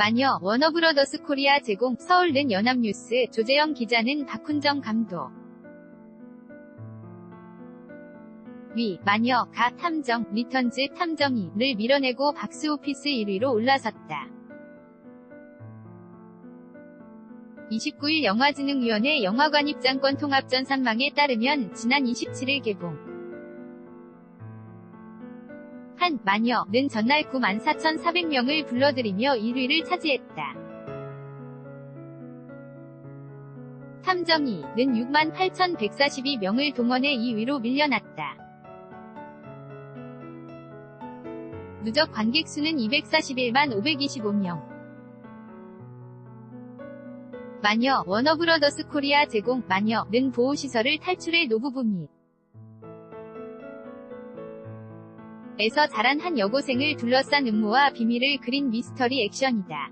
마녀 워너브러더스 코리아 제공 서울는 연합뉴스 조재영 기자는 박훈정 감독 위 마녀 가 탐정 리턴즈 탐정이를 밀어내고 박스오피스 1위로 올라섰다. 29일 영화진흥위원회 영화관 입장권 통합 전 산망에 따르면 지난 27일 개봉 한 마녀는 전날 94,400명을 불러들이며 1위를 차지했다. 탐정이는 68,142명을 동원해 2위로 밀려났다. 누적 관객 수는 241만 525명. 마녀 워너브러더스 코리아 제공 마녀는 보호시설을 탈출해 노부부 및 에서 자란 한 여고생을 둘러싼 음모와 비밀을 그린 미스터리 액션이다.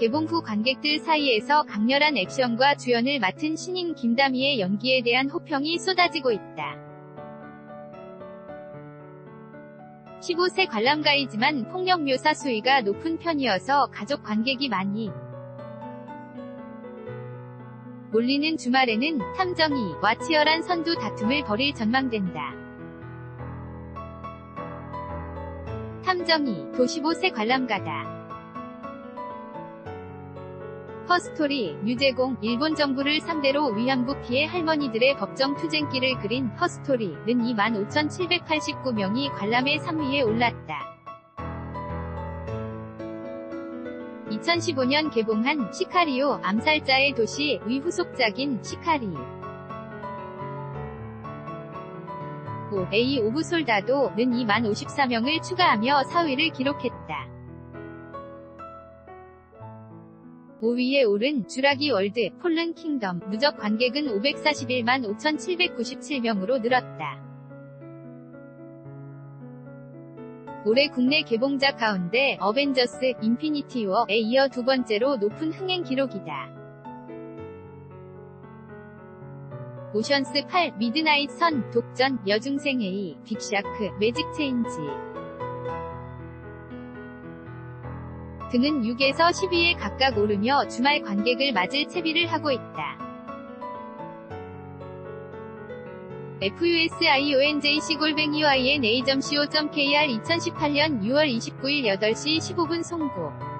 개봉 후 관객들 사이에서 강렬한 액션과 주연을 맡은 신인 김다미의 연기에 대한 호평이 쏟아지고 있다. 15세 관람가이지만 폭력 묘사 수위가 높은 편이어서 가족 관객이 많이 몰리는 주말에는 탐정이와 치열한 선두 다툼을 벌일 전망된다. 탐정이 도 15세 관람가다. 허스토리, 유제공, 일본 정부를 상대로 위안부 피해 할머니들의 법정 투쟁기를 그린 허스토리는 25,789명이 관람의 3위에 올랐다. 2015년 개봉한 시카리오 암살자의 도시 의 후속작인 시카리 오 A 오브 솔다도는 2만 54명을 추가하며 4위를 기록했다. 5위에 오른 주라기 월드 폴른 킹덤 누적 관객은 541만 5,797명으로 늘었다. 올해 국내 개봉작 가운데 어벤져스 인피니티 워에 이어 두 번째로 높은 흥행 기록이다. 오션스 8 미드나잇 선 독전 여중생 A 빅샤크 매직 체인지 등은 6에서 10위에 각각 오르며 주말 관객을 맞을 채비를 하고 있다. fusionjc골뱅이ynA.co.kr 2018년 6월 29일 8시 15분 송고